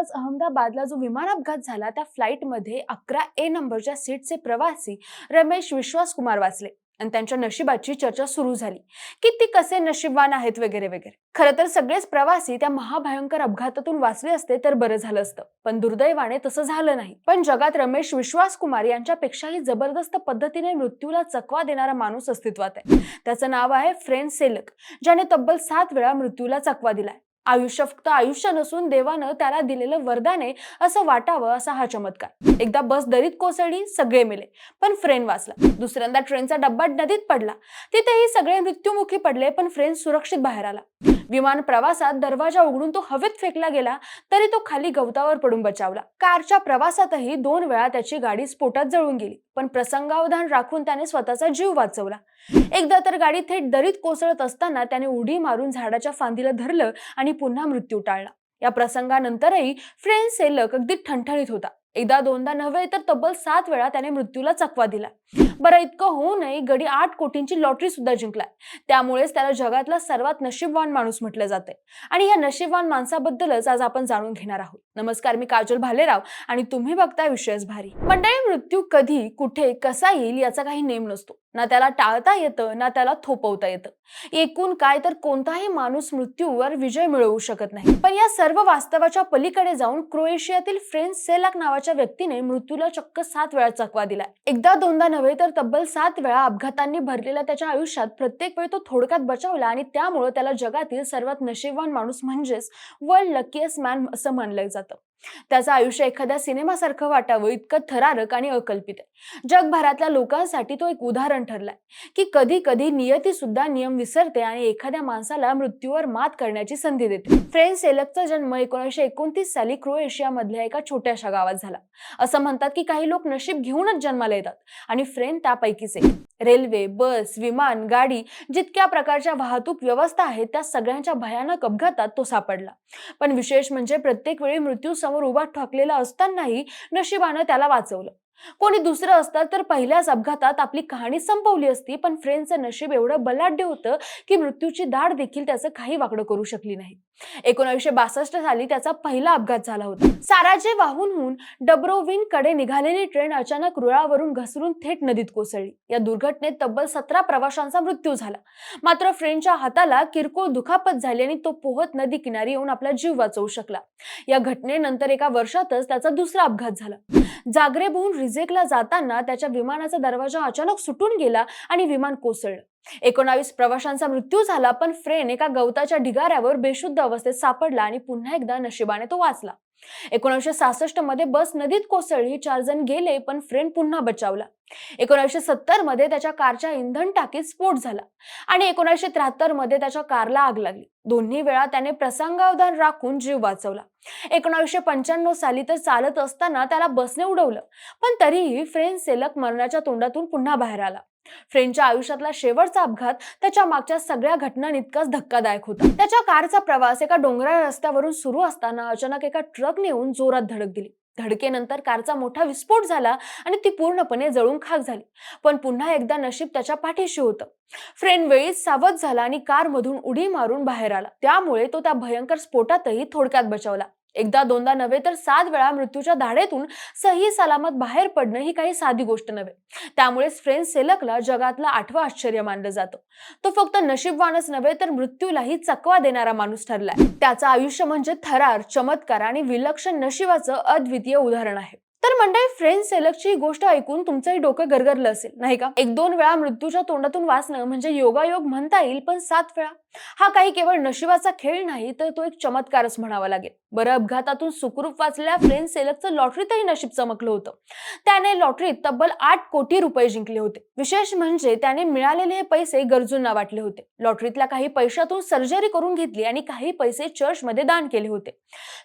नुकताच अहमदाबादला जो विमान अपघात झाला त्या फ्लाईटमध्ये अकरा ए नंबरच्या सीटचे प्रवासी रमेश विश्वास कुमार वाचले आणि त्यांच्या नशिबाची चर्चा सुरू झाली. की ती कसे नशीबवान आहेत वगैरे वगैरे. खरं तर सगळेच प्रवासी त्या महाभयंकर अपघातातून वाचले असते तर बरं झालं असतं. पण दुर्दैवाने तसं झालं नाही. पण जगात रमेश विश्वास कुमार यांच्यापेक्षाही जबरदस्त पद्धतीने मृत्यूला चकवा देणारा माणूस अस्तित्वात आहे. त्याचं नाव आहे फ्रेंड सेलक ज्याने तब्बल सात वेळा मृत्यूला चकवा दिलाय. आयुष्य फक्त आयुष्य नसून देवानं त्याला दिलेलं वरदाने असं वाटावं असा हा चमत्कार. एकदा बस दरीत कोसळली सगळे मेले. पण फ्रेंड वाचला. दुसऱ्यांदा ट्रेनचा डब्बा नदीत पडला. तिथेही सगळे मृत्युमुखी पडले पण फ्रेंड सुरक्षित बाहेर आला. विमान प्रवासात दरवाजा उघडून तो हवेत फेकला गेला तरी तो खाली गवतावर पडून बचावला. कारच्या प्रवासातही दोन वेळा त्याची गाडी स्फोटात जळून गेली पण प्रसंगावधान राखून त्याने स्वतःचा जीव वाचवला. एकदा तर गाडी थेट दरीत कोसळत असताना त्याने उडी मारून झाडाच्या फांदीला धरलं आणि पुन्हा मृत्यू टाळला. या प्रसंगानंतरही फ्रेंड सेलक अगदी ठणठणीत होता. एकदा दोनदा नव्हे तर तब्बल सात वेळा त्याने मृत्यूला चकवा दिला. बरं इतकं होऊनही गडी आठ कोटींची लॉटरी सुद्धा जिंकलाय. त्यामुळेच त्याला जगातला सर्वात नशीबवान माणूस म्हटलं जाते आणि या नशीबवान माणसाबद्दलच आज आपण जाणून घेणार आहोत. नमस्कार मी काजल भालेराव आणि तुम्ही बघताय विषयच भारी. मंडळी मृत्यू कधी कुठे कसा येईल याचा काही नेम नसतो. ना त्याला टाळता येतं ना त्याला थोपवता येतं. एकूण काय तर कोणताही माणूस मृत्यूवर विजय मिळवू शकत नाही. पण या सर्व वास्तवाच्या पलीकडे जाऊन क्रोएशियातील फ्रेंच सेलाक नावाच्या व्यक्तीने मृत्यूला चक्क सात वेळा चकवा दिला. एकदा दोनदा नव्हे तर तब्बल सात वेळा अपघातांनी भरलेल्या त्याच्या आयुष्यात प्रत्येक वेळी तो थोडक्यात बचावला आणि त्यामुळे त्याला जगातील सर्वात नशीबवान माणूस म्हणजेच वर्ल्ड लकीएस्ट मॅन असं मानलं जातं. त्याचं आयुष्य एखाद्या सिनेमासारखं वाटावं इतकं थरारक आणि अकल्पित आहे. जगभरातल्या लोकांसाठी तो एक उदाहरण ठरलाय की कधी कधी नियती सुद्धा नियम विसरते आणि एखाद्या माणसाला मृत्यूवर मात करण्याची संधी देते. फ्रेंच सेलकचा जन्म एकोणीसशे एकोणतीस साली क्रोएशियामधल्या एका छोट्याशा गावात झाला. असं म्हणतात की काही लोक नशीब घेऊनच जन्माला येतात आणि फ्रेंड त्यापैकीच एक रेल्वे बस विमान गाडी जितक्या प्रकारच्या वाहतूक व्यवस्था आहेत त्या सगळ्यांच्या भयानक अपघातात तो सापडला. पण विशेष म्हणजे प्रत्येक वेळी मृत्यू समोर उभा ठाकलेला असतानाही नशिबानं त्याला वाचवलं. कोणी दुसरं असतं तर पहिल्याच अपघातात आपली कहाणी संपवली असती पण फ्रेंडचं नशीब एवढं बलाढ्य होतं की मृत्यूची दाढ देखील त्याचं काही वाकडं करू शकली नाही. एकोणीसशे बासष्ट साली त्याचा पहिला अपघात झाला होता. साराजे वाहूनहून डब्रोविनकडे निघालेली ट्रेन अचानक रुळावरून घसरून थेट नदीत कोसळली. या दुर्घटनेत तब्बल सतरा प्रवाशांचा मृत्यू झाला. मात्र फ्रेंडच्या हाताला किरकोळ दुखापत झाली आणि तो पोहत नदी किनारी येऊन आपला जीव वाचवू शकला. या घटनेनंतर एका वर्षातच त्याचा दुसरा अपघात झाला. जागरेबहून इजेकला जाताना त्याच्या विमानाचा दरवाजा अचानक सुटून गेला आणि विमान कोसळलं. एकोणावीस प्रवाशांचा मृत्यू झाला पण फ्रेन एका गवताच्या ढिगाऱ्यावर बेशुद्ध अवस्थेत सापडला आणि पुन्हा एकदा नशिबाने तो वाचला. एकोणीसशे सहासष्टमध्ये बस नदीत कोसळली चार जण गेले पण फ्रेंड पुन्हा बचावला. एकोणीसशे सत्तरमध्ये त्याच्या कारच्या इंधन टाकीत स्फोट झाला आणि एकोणीसशे त्र्याहत्तरमध्ये त्याच्या कारला आग लागली. दोन्ही वेळा त्याने प्रसंगावधान राखून जीव वाचवला. एकोणीसशे पंच्याण्णव साली तर चालत असताना त्याला बसने उडवलं पण तरीही फ्रेंड सेलक मरणाच्या तोंडातून पुन्हा बाहेर आला. फ्रेंडच्या आयुष्यातला शेवटचा अपघात त्याच्या मागच्या सगळ्या घटनांइतकाच धक्कादायक होता. त्याच्या कारचा प्रवास एका डोंगराळ रस्त्यावरून सुरू असताना अचानक एका ट्रकने येऊन जोरात धडक दिली. धडकेनंतर कारचा मोठा विस्फोट झाला आणि ती पूर्णपणे जळून खाक झाली. पण पुन्हा एकदा नशीब त्याच्या पाठीशी होतं. फ्रेंड वेळीच सावध झाला आणि कारमधून उडी मारून बाहेर आला. त्यामुळे तो त्या भयंकर स्फोटातही थोडक्यात बचावला. एकदा दोनदा नव्हे तर सात वेळा मृत्यूच्या धाडेतून सही सलामत बाहेर पडणं ही काही साधी गोष्ट नव्हे. त्यामुळेच फ्रेंच सेलकला जगातलं आठवं आश्चर्य मानलं जातं. तो फक्त नशीबवानच नव्हे तर मृत्यूलाही चकवा देणारा माणूस ठरलाय. त्याचं आयुष्य म्हणजे थरार चमत्कार आणि विलक्षण नशिबाचं अद्वितीय उदाहरण आहे. तर मंडळी फ्रेंच सेलकची ही गोष्ट ऐकून तुमचंही डोकं गरगरलं असेल नाही का? एक दोन वेळा मृत्यूच्या तोंडातून वाचणं म्हणजे योगायोग म्हणता येईल पण सात वेळा? हा काही केवळ नशिबाचा खेळ नाही तर तो एक चमत्कारच म्हणावा लागेल. बरं अपघातातून सुखरूप वाचलेल्या फ्रेंच सेलकचं लॉटरीतही नशीब चमकलं होतं. त्याने लॉटरीत तब्बल आठ कोटी रुपये जिंकले होते. विशेष म्हणजे त्याने मिळालेले हे पैसे गरजूंना वाटले होते. लॉटरीतल्या काही पैशातून सर्जरी करून घेतली आणि काही पैसे चर्चमध्ये दान केले होते.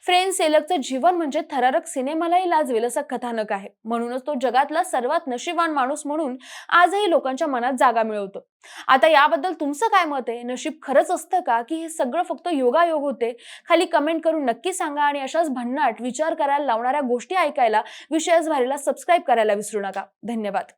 फ्रेंच सेलकचं जीवन म्हणजे थरारक सिनेमालाही लाजवेल असं कथानक आहे. म्हणूनच तो जगातला सर्वात नशीबवान माणूस म्हणून आजही लोकांच्या मनात जागा मिळवतो. आता याबद्दल तुमचं काय मत आहे? नशीब खरंच असतं का? की हे सगळं फक्त योगायोग होते? खाली कमेंट करून नक्की सांगा आणि अशाच भन्नाट विचार करायला लावणाऱ्या गोष्टी ऐकायला विषयच भारीला सबस्क्राईब करायला विसरू नका. धन्यवाद.